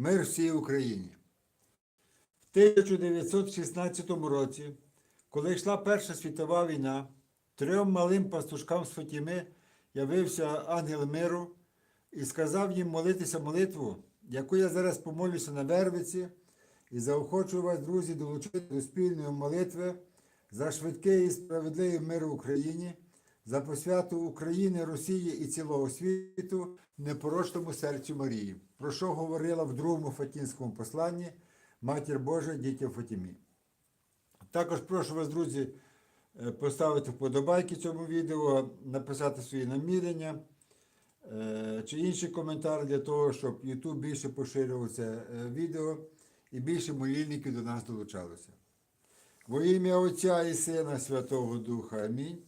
Мир всій Україні. В 1916 році, коли йшла Перша світова війна, трьом малим пастушкам з Фатіми явився ангел миру і сказав їм молитися молитву, яку я зараз помолюся на Вервиці, і заохочую вас, друзі, долучити до спільної молитви за швидкий і справедливий мир в Україні, за посвяту України, Росії і цілого світу непорочному серцю Марії, про що говорила в другому Фатінському посланні Матір Божа дітям Фатімі. Також прошу вас, друзі, е, поставити вподобайки цьому відео, написати свої намірення е, чи інші коментарі для того, щоб YouTube більше поширював це е, відео і більше молільників до нас долучалося. Во ім'я Отця і Сина Святого Духа Амінь.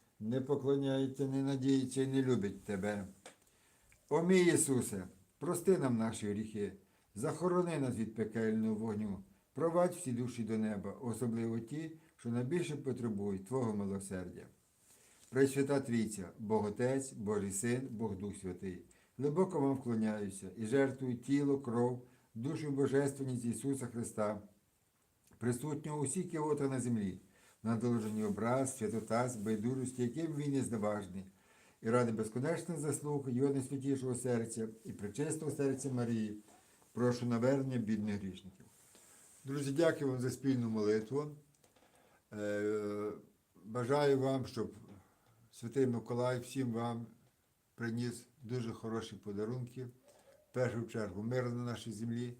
не поклоняється, не надіється і не любить Тебе. О мій Ісусе, прости нам наші гріхи, захорони нас від пекельного вогню, провадь всі душі до неба, особливо ті, що найбільше потребують Твого милосердя. Пресвята Трійця, Бог Отець, Божий Син, Бог Дух Святий. Глибоко вам вклоняюся і жертвую тіло, кров, душу божественність Ісуса Христа, присутнього у всіх кивота на землі, надолужені образ, святотаз, байдужості, яким він є зневажний, і ради безконечних заслуг Його найсвятішого серця і причистого серця Марії, прошу навернення бідних грішників. Друзі, дякую вам за спільну молитву. Е, Бажаю вам, щоб Святий Миколай всім вам приніс дуже хороші подарунки, в першу чергу мир на нашій землі.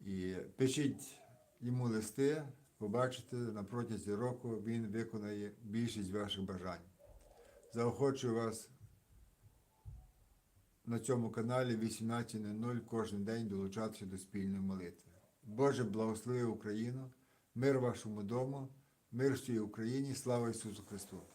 І пишіть йому листи, побачите, на протязі року він виконає більшість ваших бажань. Заохочую вас на цьому каналі 18.00 кожен день долучатися до спільної молитви. Боже, благослови Україну, мир вашому дому, мир всій Україні, слава Ісусу Христу!